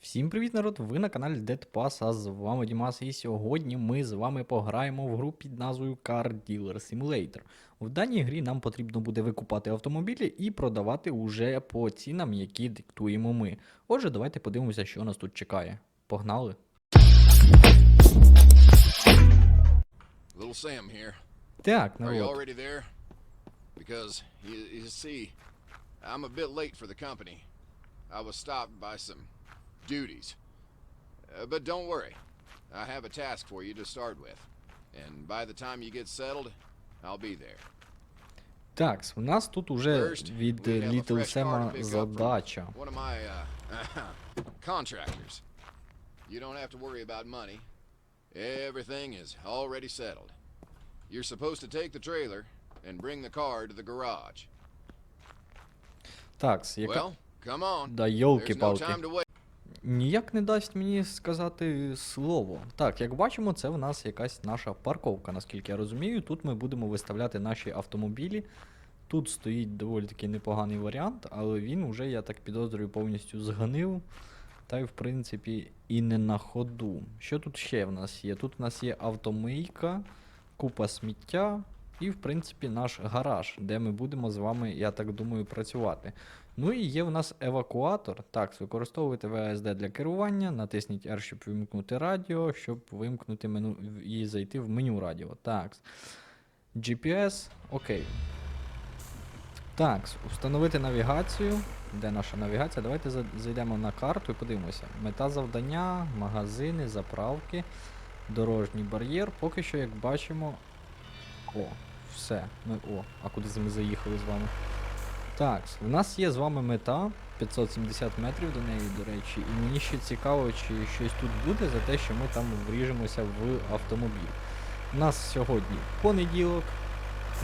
Всім привіт, народ! Ви на каналі Dead Pass, а з вами Дімас, і сьогодні ми з вами пограємо в гру під назвою Car Dealer Simulator. В даній грі нам потрібно буде викупати автомобілі і продавати уже по цінам, які диктуємо ми. Отже, давайте подивимося, що нас тут чекає. Погнали! Little Sam here. Так, Are you народ. already there? Because, you, you see, I'm a bit late for the company. I was stopped by some duties. Uh, but don't worry. I have a task for you to start with. And by the time you get settled, I'll be there. Так, у нас тут уже First, від we have a Little fresh car to Сема pick up from задача. One of my uh, contractors. You don't have to worry about money. Everything is already settled. You're supposed to take the trailer and bring the car to the garage. Так, яка. Well, come on. Да There's Ніяк не дасть мені сказати слово. Так, як бачимо, це в нас якась наша парковка, наскільки я розумію. Тут ми будемо виставляти наші автомобілі. Тут стоїть доволі таки непоганий варіант, але він уже, я так підозрюю, повністю згнив. Та й в принципі і не на ходу. Що тут ще в нас є? Тут в нас є автомийка, купа сміття і, в принципі, наш гараж, де ми будемо з вами, я так думаю, працювати. Ну і є в нас евакуатор. Так, використовуйте VSD для керування, натисніть R, щоб вимкнути радіо, щоб вимкнути меню і зайти в меню радіо. Так. GPS, окей. Так, встановити навігацію. Де наша навігація? Давайте зайдемо на карту і подивимося. Мета завдання, магазини, заправки, дорожній бар'єр. Поки що, як бачимо. О, все. Ми, о, а куди ми заїхали з вами? Так, в нас є з вами мета 570 метрів до неї, до речі, і мені ще цікаво, чи щось тут буде за те, що ми там вріжемося в автомобіль. У нас сьогодні понеділок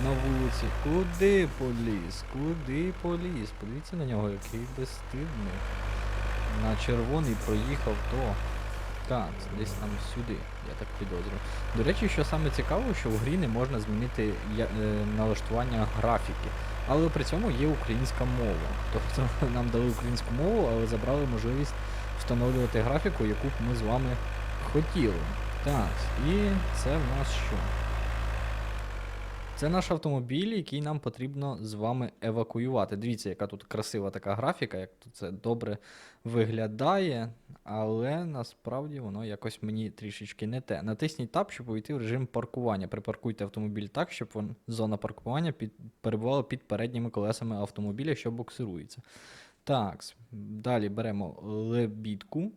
на вулиці. Куди поліз? Куди поліз? Подивіться на нього, який безстидний. На червоний проїхав то. Так, десь там сюди, я так підозрюю. До речі, що саме цікаво, що в грі не можна змінити е, налаштування графіки. Але при цьому є українська мова. Тобто нам дали українську мову, але забрали можливість встановлювати графіку, яку б ми з вами хотіли. Так, і це в нас що? Це наш автомобіль, який нам потрібно з вами евакуювати. Дивіться, яка тут красива така графіка, як тут це добре виглядає, але насправді воно якось мені трішечки не те. Натисніть Tab, щоб увійти в режим паркування. Припаркуйте автомобіль так, щоб вон, зона паркування під, перебувала під передніми колесами автомобіля, що буксирується. Так, далі беремо лебідку,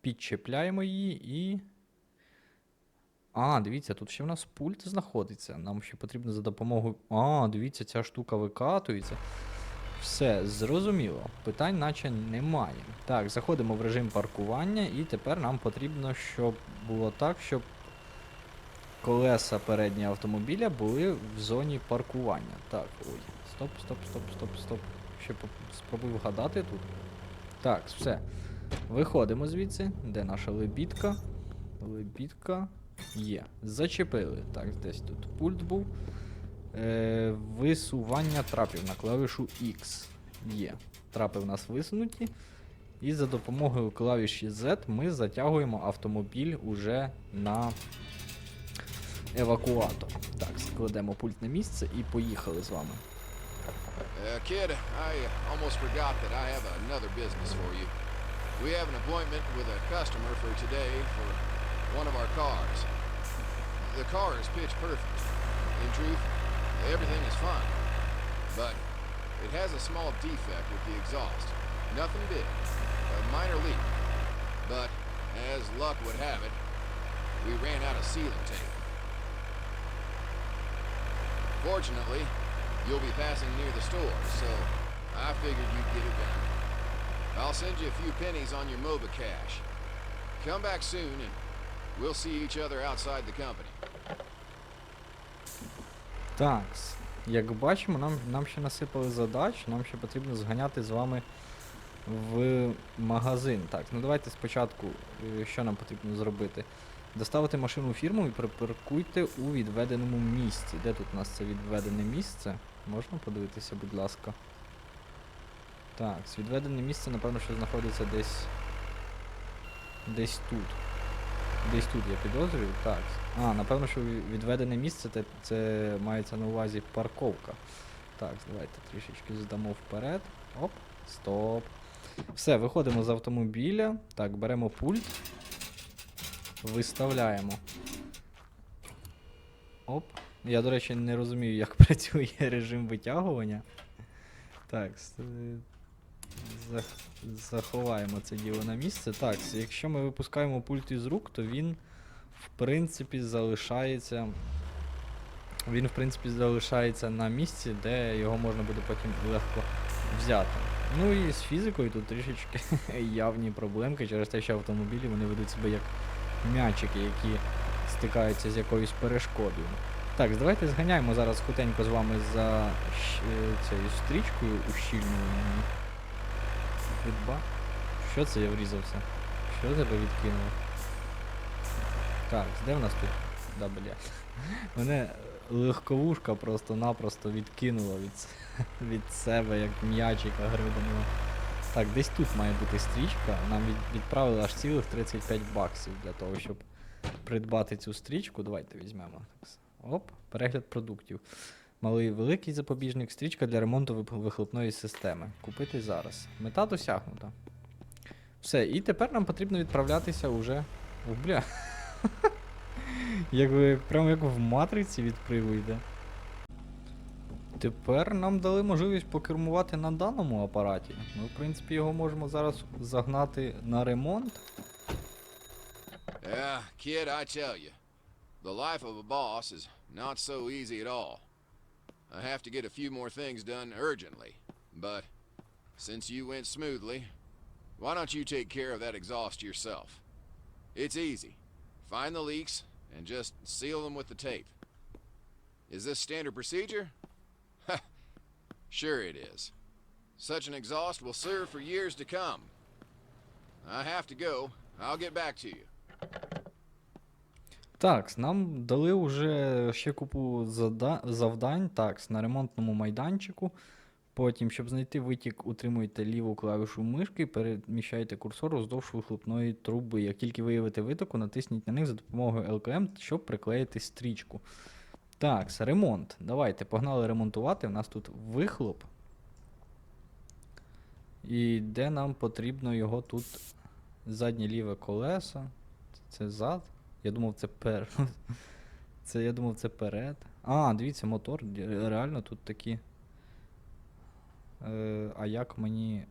підчепляємо її і. А, дивіться, тут ще в нас пульт знаходиться. Нам ще потрібно за допомогою. А, дивіться, ця штука викатується. Все, зрозуміло. Питань наче немає. Так, заходимо в режим паркування, і тепер нам потрібно, щоб було так, щоб колеса переднього автомобіля були в зоні паркування. Так, ой. Стоп, стоп, стоп, стоп, стоп. Ще спробую вгадати тут. Так, все. Виходимо звідси. Де наша лебідка? Лебідка. Є. Зачепили. Так, десь тут пульт був. Е, висування трапів на клавішу X. Є. Трапи в нас висунуті. І за допомогою клавіші Z ми затягуємо автомобіль уже на евакуатор. Так, складемо пульт на місце і поїхали з вами. Uh, kid, I almost forgot that I have another business for you. We have an appointment with a customer for today for one of our cars. The car is pitch perfect. In truth, everything is fine. But it has a small defect with the exhaust. Nothing big. A minor leak. But as luck would have it, we ran out of sealing tape. Fortunately, you'll be passing near the store, so I figured you'd get it done. I'll send you a few pennies on your MOBA cash. Come back soon and we'll see each other outside the company. Так, як бачимо, нам, нам ще насипали задач, нам ще потрібно зганяти з вами в магазин. Так, ну давайте спочатку, е, що нам потрібно зробити? Доставити машину в фірму і припаркуйте у відведеному місці. Де тут у нас це відведене місце? Можна подивитися, будь ласка. Так, відведене місце, напевно, що знаходиться десь Десь тут. Десь тут я підозрюю. Так. А, напевно, що відведене місце це, це мається на увазі парковка. Так, давайте трішечки здамо вперед. Оп, стоп. Все, виходимо з автомобіля. Так, беремо пульт. Виставляємо. Оп. Я, до речі, не розумію, як працює режим витягування. Так, заховаємо це діло на місце. Так, якщо ми випускаємо пульт із рук, то він, в принципі, залишається. Він, в принципі, залишається на місці, де його можна буде потім легко взяти. Ну і з фізикою тут трішечки явні проблемки через те, що автомобілі вони ведуть себе як м'ячики, які стикаються з якоюсь перешкодою. Так, давайте зганяємо зараз хутенько з вами за е, цією стрічкою ущільнюваною. Відба. Що це я врізався? Що тебе відкинуло? Так, де в нас тут? Да, бля. Мене легковушка просто-напросто відкинула від, від себе, як м'ячика грибаного. Так, десь тут має бути стрічка. Нам від, відправили аж цілих 35 баксів для того, щоб придбати цю стрічку. Давайте візьмемо. Оп, перегляд продуктів. Малий великий запобіжник, стрічка для ремонту вихлопної системи. Купити зараз. Мета досягнута. Все, і тепер нам потрібно відправлятися уже. Ух, бля. Як ви, прямо як в матриці від привида. Тепер нам дали можливість покермувати на даному апараті. Ми, в принципі, його можемо зараз загнати на ремонт. Yeah, kid, I tell you, the life of a boss is not so easy at all. I have to get a few more things done urgently, but since you went smoothly, why don't you take care of that exhaust yourself? It's easy. Find the leaks and just seal them with the tape. Is this standard procedure? sure it is. Such an exhaust will serve for years to come. I have to go. I'll get back to you. Так, нам дали вже ще купу завдань. Так, на ремонтному майданчику. Потім, щоб знайти витік, утримуйте ліву клавішу мишки, переміщайте курсор уздовж вихлопної труби. Як тільки виявите витоку, натисніть на них за допомогою LKM, щоб приклеїти стрічку. Так, ремонт. Давайте, погнали ремонтувати. У нас тут вихлоп. І де нам потрібно його тут заднє ліве колесо. Це зад. Я думав, це пер. Це я думав, це перед. А, дивіться, мотор. Реально тут такі. Е, а як мені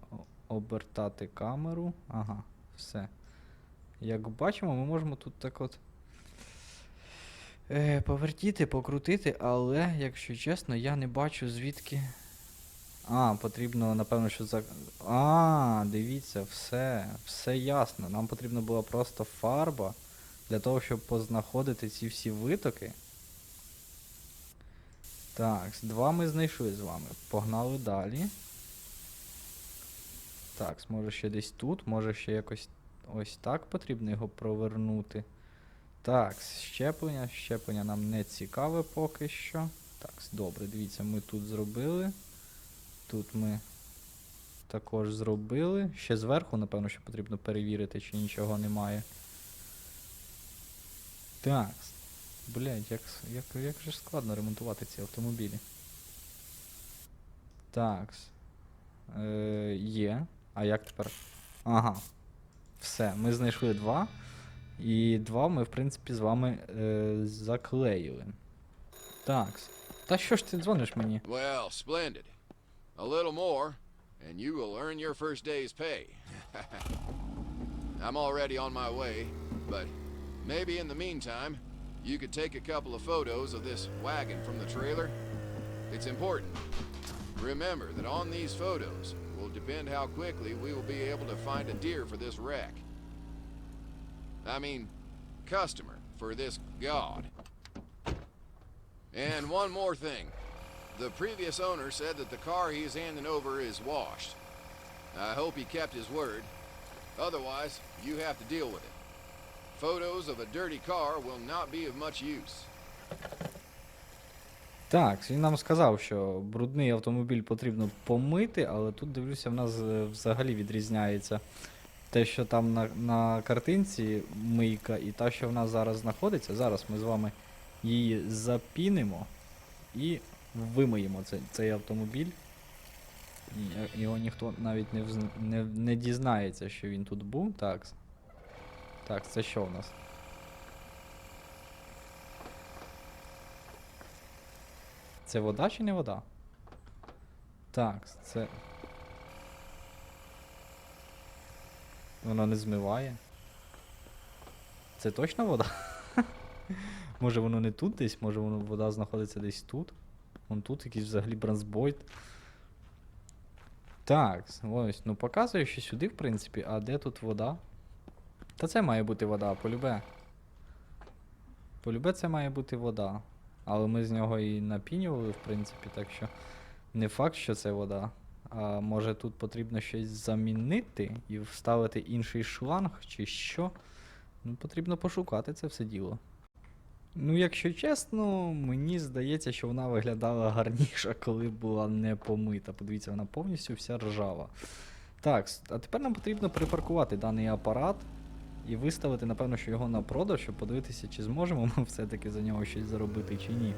обертати камеру? Ага, все. Як бачимо, ми можемо тут так от. Е, повертіти, покрутити, але, якщо чесно, я не бачу звідки. А, потрібно, напевно, що за. А, дивіться, все, все ясно. Нам потрібна була просто фарба для того, щоб познаходити ці всі витоки. Так, два ми знайшли з вами. Погнали далі. Так, може ще десь тут, може ще якось ось так потрібно його провернути. Так, щеплення. Щеплення нам не цікаве поки що. Так, добре, дивіться, ми тут зробили. Тут ми також зробили. Ще зверху, напевно, що потрібно перевірити, чи нічого немає. Так. Блять, як, як, як же складно ремонтувати ці автомобілі. Так. Е, є. А як тепер? Ага. Все, ми знайшли два. І два ми, в принципі, з вами е, заклеїли. Так. Та що ж ти дзвониш мені? Well, splendid. A little more, and you will earn your first day's pay. I'm already on my way, but maybe in the meantime, you could take a couple of photos of this wagon from the trailer. It's important. Remember that on these photos will depend how quickly we will be able to find a deer for this wreck. I mean, customer for this god. And one more thing. The previous owner said that the car he is handing over is washed. I hope he kept his word. Otherwise, you have to deal with it. Photos of a dirty car will not be of much use. Так, він нам сказав, що брудний автомобіль потрібно помити, але тут дивлюся, в нас е, взагалі відрізняється те, що там на, на картинці мийка, і та, що в нас зараз знаходиться, зараз ми з вами її запінимо і вимиємо цей, цей автомобіль. Його ніхто навіть не, не, не дізнається, що він тут був. Так. Так, це що в нас? Це вода чи не вода? Так, це. Воно не змиває. Це точно вода? може воно не тут десь, може воно вода знаходиться десь тут. Вон тут якийсь взагалі бронзбойт. Так, ось, ну показує, що сюди, в принципі, а де тут вода? Та це має бути вода, полюбе. Полюбе це має бути вода. Але ми з нього і напінювали, в принципі, так що не факт, що це вода. А може тут потрібно щось замінити і вставити інший шланг чи що? Ну, потрібно пошукати це все діло. Ну, якщо чесно, мені здається, що вона виглядала гарніше, коли була не помита. Подивіться, вона повністю вся ржава. Так, а тепер нам потрібно припаркувати даний апарат і виставити, напевно, що його на продаж, щоб подивитися, чи зможемо ми все-таки за нього щось заробити, чи ні.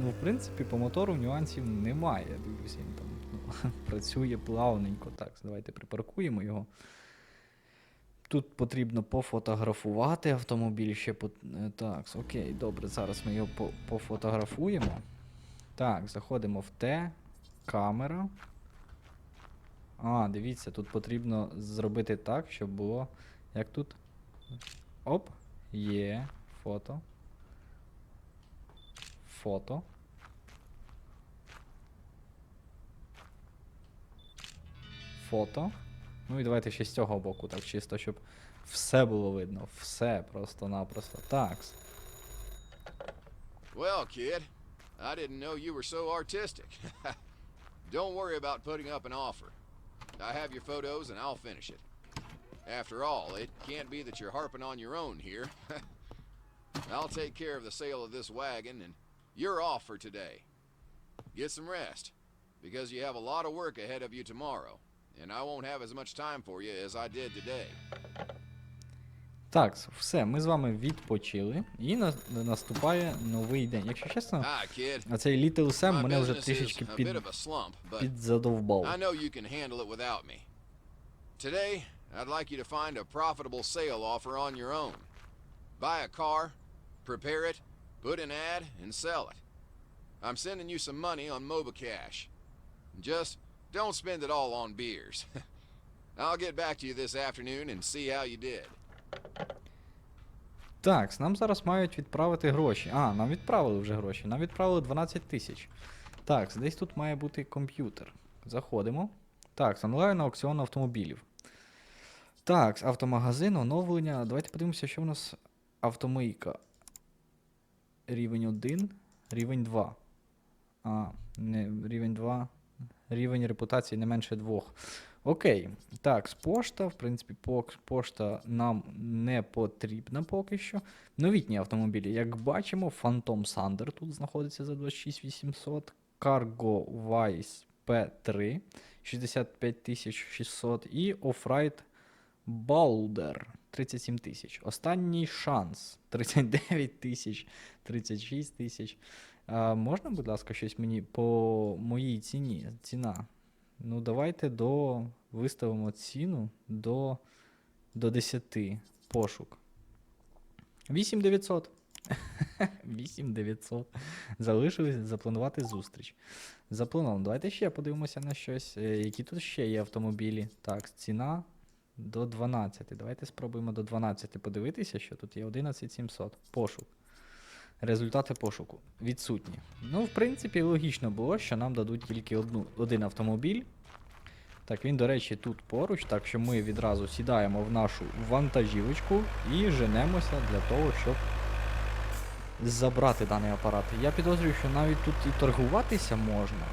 Ну, в принципі, по мотору нюансів немає. Дивлюся, він там ну, працює плавненько. Так, давайте припаркуємо його. Тут потрібно пофотографувати автомобіль ще по... е, Так, окей, добре, зараз ми його по- пофотографуємо. Так, заходимо в Т, камера. А, дивіться, тут потрібно зробити так, щоб було. Як тут? Оп, є, фото. Фото. Фото. Ну і давайте ще з цього боку, так чисто, щоб все було видно. Все просто-напросто. Так. Well, kid, I didn't know you were so artistic. Don't worry about putting up an offer. I have your photos and I'll finish it. After all, it can't be that you're harping on your own here. I'll take care of the sale of this wagon and you're off for today. Get some rest, because you have a lot of work ahead of you tomorrow, and I won't have as much time for you as I did today. Так, все, ми з вами відпочили. І на, наступає новий день. Якщо чесно, а цей Little Sam мене вже трішечки під, підзадовбав. Today, I'd like you to find a profitable sale offer on your own. Buy a car, prepare it, put an ad, and sell it. I'm sending you some money on MobiCash. Just don't spend it all on beers. I'll get back to you this afternoon and see how you did. Так, нам зараз мають відправити гроші. А, нам відправили вже гроші. Нам відправили 12 тисяч. Так, десь тут має бути комп'ютер. Заходимо. Так, онлайн аукціон автомобілів. Так, автомагазин, оновлення. Давайте подивимося, що в нас автомийка. Рівень 1, рівень 2. А, не, рівень 2. Рівень репутації не менше 2. Окей. Так, з пошта, в принципі, пошта нам не потрібна поки що. Новітні автомобілі, як бачимо, Phantom Thunder тут знаходиться за 26800, Cargo Vice P3 65600 і Offride Boulder 37 тисяч. Останній шанс 39 тисяч, 36 тисяч. Можна, будь ласка, щось мені по моїй ціні? Ціна. Ну, давайте до. Виставимо ціну до, до 10. Пошук. 8900. 8900. Залишилось запланувати зустріч. Заплановано. Давайте ще подивимося на щось. Е, Які тут ще є автомобілі? Так, ціна до 12. Давайте спробуємо до 12 подивитися, що тут є 11700. Пошук. Результати пошуку відсутні. Ну, в принципі, логічно було, що нам дадуть тільки одну, один автомобіль. Так, він, до речі, тут поруч, так що ми відразу сідаємо в нашу вантажівочку і женемося для того, щоб забрати даний апарат. Я підозрюю, що навіть тут і торгуватися можна.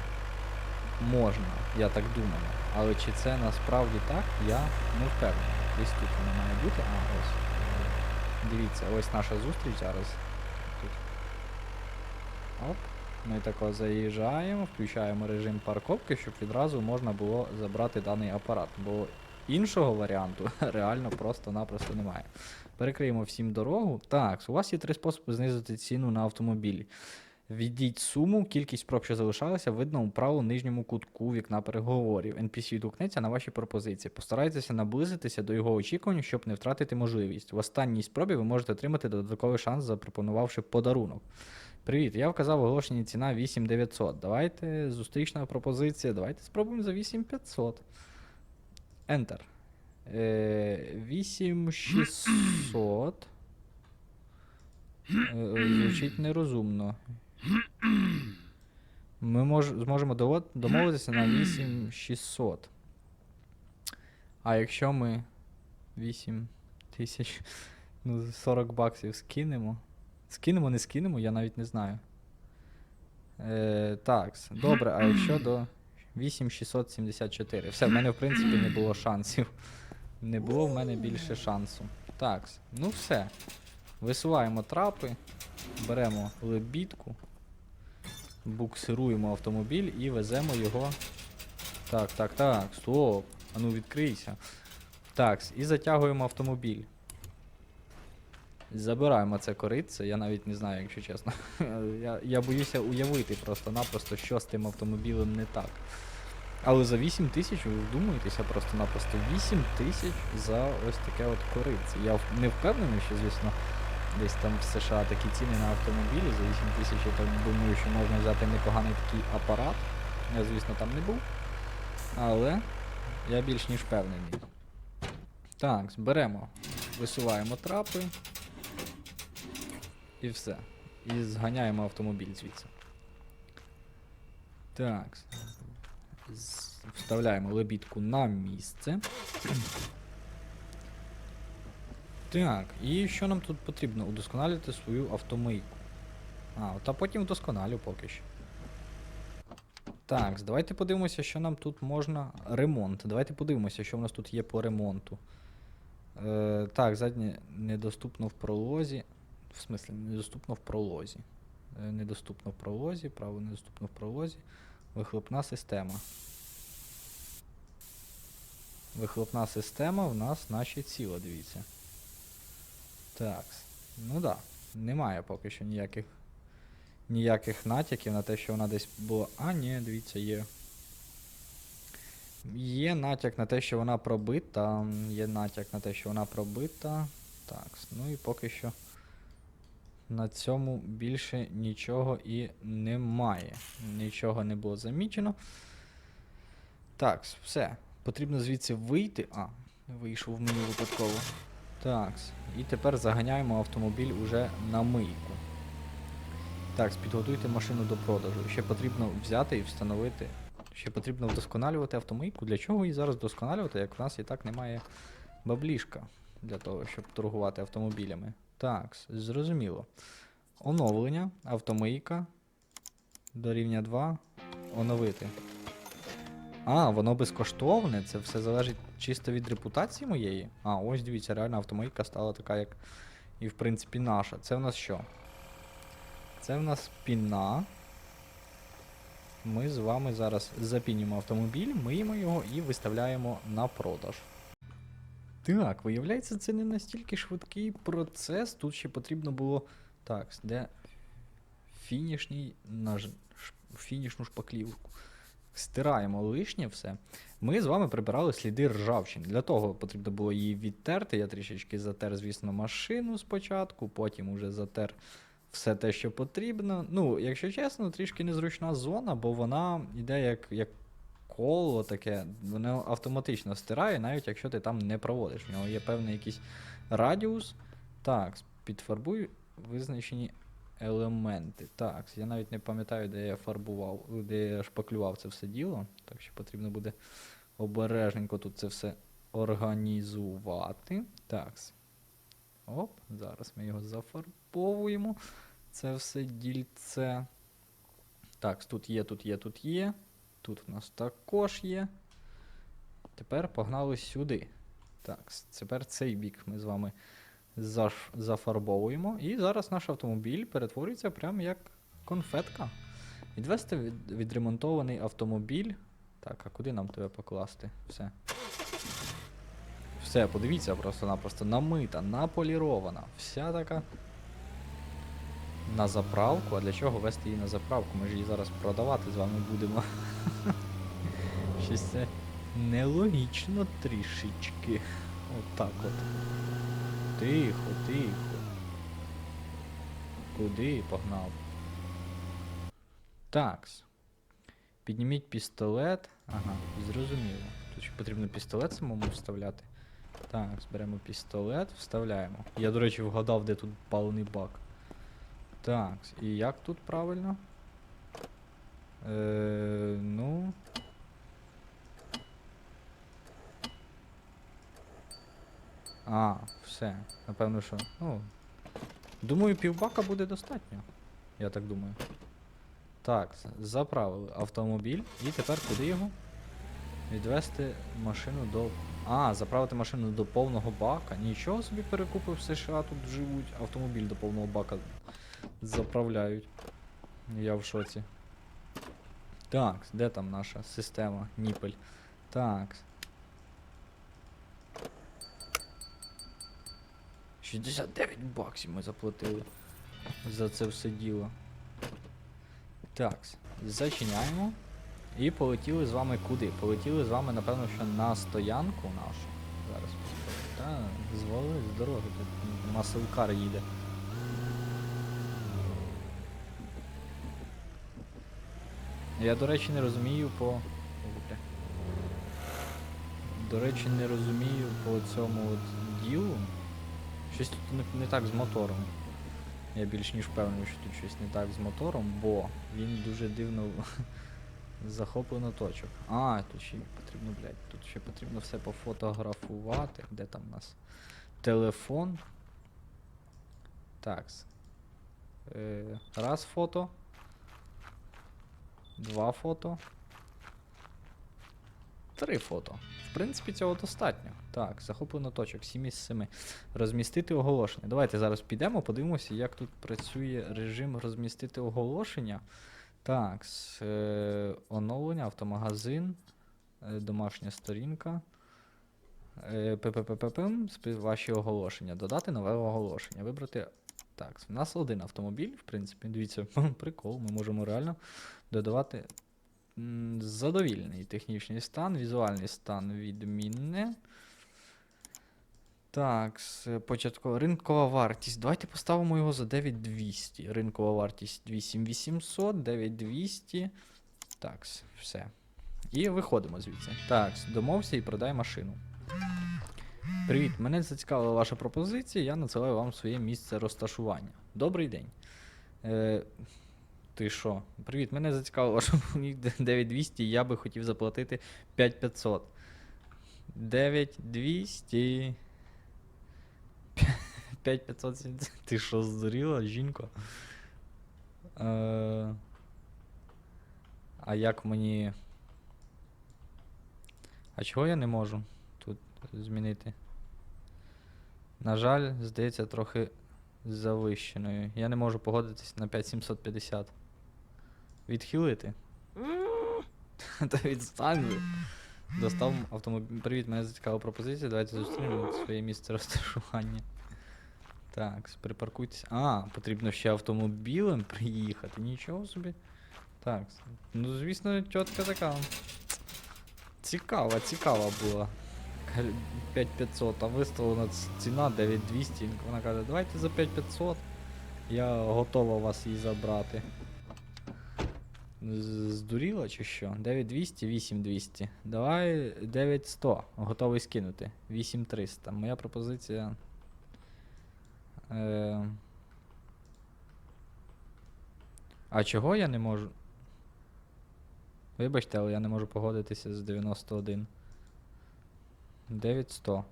Можна, я так думаю. Але чи це насправді так, я не впевнений. Десь тут вона має бути. А, ось. Дивіться, ось наша зустріч зараз. Оп. Ми тако заїжджаємо, включаємо режим парковки, щоб відразу можна було забрати даний апарат. Бо іншого варіанту реально просто-напросто немає. Перекриємо всім дорогу. Так, у вас є три способи знизити ціну на автомобілі. Введіть суму, кількість проб, що залишалася, видно у правому нижньому кутку вікна переговорів. NPC відгукнеться на ваші пропозиції. Постарайтеся наблизитися до його очікувань, щоб не втратити можливість. В останній спробі ви можете отримати додатковий шанс, запропонувавши подарунок. Привіт, я вказав оголошення ціна 8900. Давайте зустрічна пропозиція. Давайте спробуємо за 8500. Enter. Е, 8600. Е, е, Звучить нерозумно. Ми мож, зможемо домовитися на 8600. А якщо ми 8 тисяч, ну, 40 баксів скинемо. Скинемо, не скинемо, я навіть не знаю. Е, так, добре, а якщо до 8674. Все, в мене в принципі не було шансів. Не було в мене більше шансу. Так, ну все. Висуваємо трапи, беремо лебідку, буксируємо автомобіль і веземо його. Так, так, так, стоп. А ну відкрийся. Так, і затягуємо автомобіль. Забираємо це коритце, я навіть не знаю, якщо чесно. я, я боюся уявити просто-напросто, що з тим автомобілем не так. Але за 8 тисяч, ви вдумуєтеся просто-напросто 8 тисяч за ось таке от коритце. Я не впевнений, що, звісно, десь там в США такі ціни на автомобілі за 8 тисяч, я так думаю, що можна взяти непоганий такий апарат. Я, звісно, там не був. Але я більш ніж впевнений. Так, беремо, висуваємо трапи. І все. І зганяємо автомобіль звідси. Так. Вставляємо лебідку на місце. Так, і що нам тут потрібно? Удосконалити свою автомийку. А, от, а потім вдосконалю поки що. Так, давайте подивимося, що нам тут можна. Ремонт. Давайте подивимося, що в нас тут є по ремонту. Е, так, заднє недоступно в пролозі. В смислі, недоступно в пролозі. Е, недоступно в пролозі, право недоступно в пролозі. Вихлопна система. Вихлопна система в нас наче ціла, дивіться. Так. Ну да. Немає поки що ніяких ніяких натяків на те, що вона десь була. А, ні, дивіться, є. Є натяк на те, що вона пробита. Є натяк на те, що вона пробита. Так, ну і поки що на цьому більше нічого і немає. Нічого не було замічено. Так, все. Потрібно звідси вийти. А, вийшов в меню випадково. Так, і тепер заганяємо автомобіль уже на мийку. Так, підготуйте машину до продажу. Ще потрібно взяти і встановити. Ще потрібно вдосконалювати автомийку. Для чого її зараз вдосконалювати, як в нас і так немає баблішка для того, щоб торгувати автомобілями. Так, зрозуміло. Оновлення, автомийка. До рівня 2. Оновити. А, воно безкоштовне, це все залежить чисто від репутації моєї. А, ось дивіться, реально автомийка стала така, як і в принципі наша. Це в нас що? Це в нас піна. Ми з вами зараз запінюємо автомобіль, миємо його і виставляємо на продаж. Так, виявляється, це не настільки швидкий процес. Тут ще потрібно було. Так, де фінішній наж... фінішну шпаклівку. Стираємо лишнє все. Ми з вами прибирали сліди ржавчини. Для того потрібно було її відтерти. Я трішечки затер, звісно, машину спочатку, потім уже затер все те, що потрібно. Ну, якщо чесно, трішки незручна зона, бо вона йде як, як коло таке, воно автоматично стирає, навіть якщо ти там не проводиш. В нього є певний якийсь радіус. Так, підфарбуй визначені елементи. Так, я навіть не пам'ятаю, де я фарбував, де я шпаклював це все діло. Так що потрібно буде обережненько тут це все організувати. Так. Оп, зараз ми його зафарбовуємо. Це все дільце. Так, тут є, тут є, тут є. Тут в нас також є. Тепер погнали сюди. Так, тепер цей бік ми з вами зафарбовуємо. І зараз наш автомобіль перетворюється прямо як конфетка. Відвести від... відремонтований автомобіль. Так, а куди нам тебе покласти? Все. Все, подивіться просто-напросто намита, наполірована. Вся така. На заправку. А для чого вести її на заправку? Ми ж її зараз продавати з вами будемо. Щось нелогічно трішечки. Отак от. Тихо, тихо. Куди погнав? Такс. Підніміть пістолет. Ага, зрозуміло. Тут ще потрібно пістолет самому вставляти. Так, зберемо пістолет, вставляємо. Я, до речі, вгадав, де тут паливний бак. Так, і як тут правильно? Е, ну. А, все. Напевно, що. Ну. Думаю, півбака буде достатньо. Я так думаю. Так, заправили автомобіль. І тепер куди його? Відвести машину до. А, заправити машину до повного бака. Нічого собі перекупи в США тут живуть. Автомобіль до повного бака заправляють. Я в шоці. Так, де там наша система? Ніпель. Так. 69 баксів ми заплатили за це все діло. Так, зачиняємо. І полетіли з вами куди? Полетіли з вами, напевно, що на стоянку нашу. Зараз. Та, звали з дороги, тут маселкар їде. Я, до речі, не розумію по. До речі, не розумію по цьому от ділу. Щось тут не, так з мотором. Я більш ніж впевнений, що тут щось не так з мотором, бо він дуже дивно захоплено точок. А, тут ще потрібно, блядь, тут ще потрібно все пофотографувати. Де там у нас? Телефон. Такс. Е, раз фото. Два фото. Три фото. В принципі, цього достатньо. Так, захоплено точок, 7 із 7. Розмістити оголошення. Давайте зараз підемо, подивимося, як тут працює режим розмістити оголошення. Так, е, оновлення, автомагазин, е, домашня сторінка. Е, ваші оголошення. Додати нове оголошення. Вибрати. Так, в нас один автомобіль, в принципі, дивіться, прикол, ми можемо реально додавати задовільний технічний стан, візуальний стан відмінне. Так, початкова ринкова вартість. Давайте поставимо його за 9200. Ринкова вартість 8800, 9200. Так, все. І виходимо звідси. Так, домовся і продай машину. Привіт, мене зацікавила ваша пропозиція, я надсилаю вам своє місце розташування. Добрий день. Е, ти що? Привіт, мене зацікавила ваша пропозиція 9200, я би хотів заплатити 5500. 9200. 5570. Ти що, здуріла, жінко? Е, а як мені. А чого я не можу тут змінити? На жаль, здається, трохи завищеною. Я не можу погодитись на 5750. Відхилити? Та відстань. же. Достав автомобіль. Привіт, мене зацікавила пропозиція. Давайте зустрінемо своє місце розташування. Так, припаркуйтесь. А, потрібно ще автомобілем приїхати. Нічого собі. Так. Ну, звісно, тітка така. Цікава, цікава була. 5500, а виставлена ціна 9200. Вона каже, давайте за 5500. Я готова вас її забрати. Здуріла чи що? 9200, 8200. Давай 9100. Готовий скинути. 8300. Моя пропозиція. Е... А чого я не можу? Вибачте, але я не можу погодитися з 91. 9100.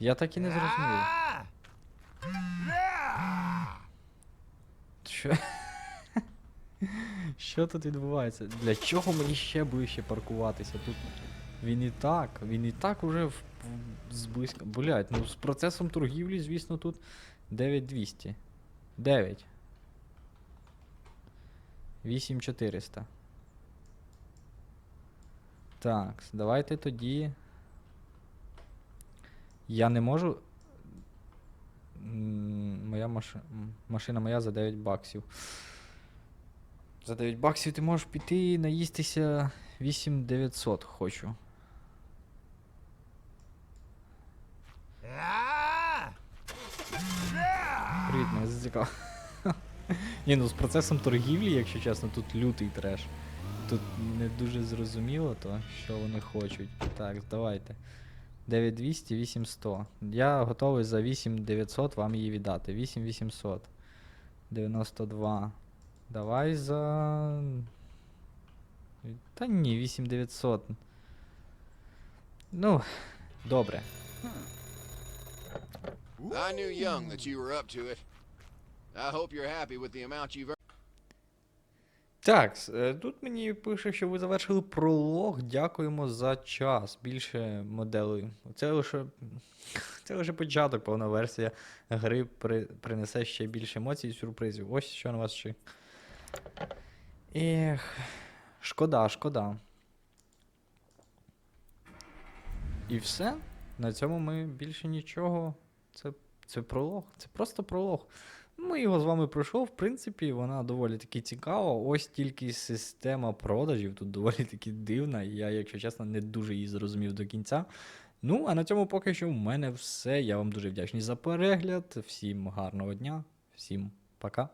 Я так і не зрозумів. Що? Що тут відбувається? Для чого мені ще ближче паркуватися? Тут він і так, він і так уже в, зблизька. Блять, ну з процесом торгівлі, звісно, тут 9200. 9. 8400. Так, давайте тоді. Я не можу. Моя машина. Машина моя за 9 баксів. За 9 баксів ти можеш піти наїстися 8900 хочу. Привіт, мене зацікавило. Ні, ну з процесом торгівлі, якщо чесно, тут лютий треш. Тут не дуже зрозуміло, то що вони хочуть. Так, давайте. 9200, 8100. Я готовий за 8900 вам її віддати. 8800. 92. Давай за. Та ні, 8900. Ну, добре. I knew young that you were up to it. I hope you're happy with the amount you've earned. Так, е, тут мені пише, що ви завершили пролог. Дякуємо за час. Більше моделей. Це лише, це лише початок, повна версія гри при, принесе ще більше емоцій і сюрпризів. Ось що на вас ще. Ех, шкода, шкода. І все. На цьому ми більше нічого. Це, це пролог. Це просто пролог. Ми його з вами пройшов. В принципі, вона доволі таки цікава. Ось тільки система продажів тут доволі таки дивна. Я, якщо чесно, не дуже її зрозумів до кінця. Ну, а на цьому поки що в мене все. Я вам дуже вдячний за перегляд. Всім гарного дня, всім пока.